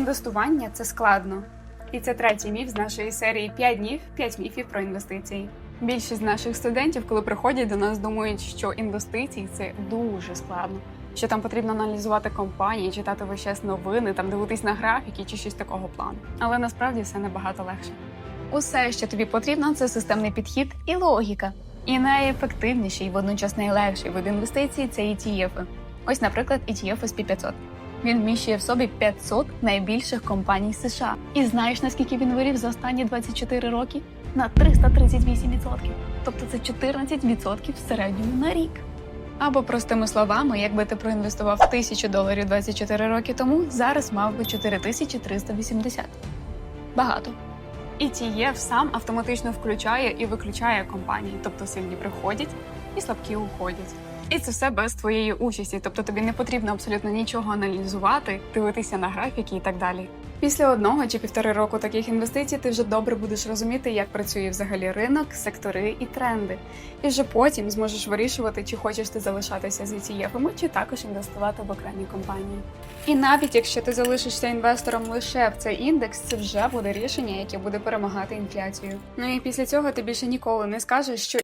Інвестування це складно. І це третій міф з нашої серії «5 днів, 5 міфів про інвестиції. Більшість наших студентів, коли приходять до нас, думають, що інвестиції це дуже складно. Що там потрібно аналізувати компанії, читати весь час новини, там дивитись на графіки чи щось такого плану. Але насправді все набагато легше. Усе, що тобі потрібно, це системний підхід і логіка. І найефективніший, водночас найлегший вид інвестицій це ETF. Ось, наприклад, ETF SP 500. Він вміщує в собі 500 найбільших компаній США. І знаєш, наскільки він вирів за останні 24 роки? На 338%. Тобто це 14% в середньому на рік. Або простими словами, якби ти проінвестував 1000 доларів 24 роки тому, зараз мав би 4380. Багато. ETF сам автоматично включає і виключає компанії, тобто сильні приходять і слабкі уходять. І це все без твоєї участі, тобто тобі не потрібно абсолютно нічого аналізувати, дивитися на графіки і так далі. Після одного чи півтори року таких інвестицій ти вже добре будеш розуміти, як працює взагалі ринок, сектори і тренди. І вже потім зможеш вирішувати, чи хочеш ти залишатися з ETF, чи також інвестувати в окремі компанії. І навіть якщо ти залишишся інвестором лише в цей індекс, це вже буде рішення, яке буде перемагати інфляцію. Ну і після цього ти більше ніколи не скажеш, що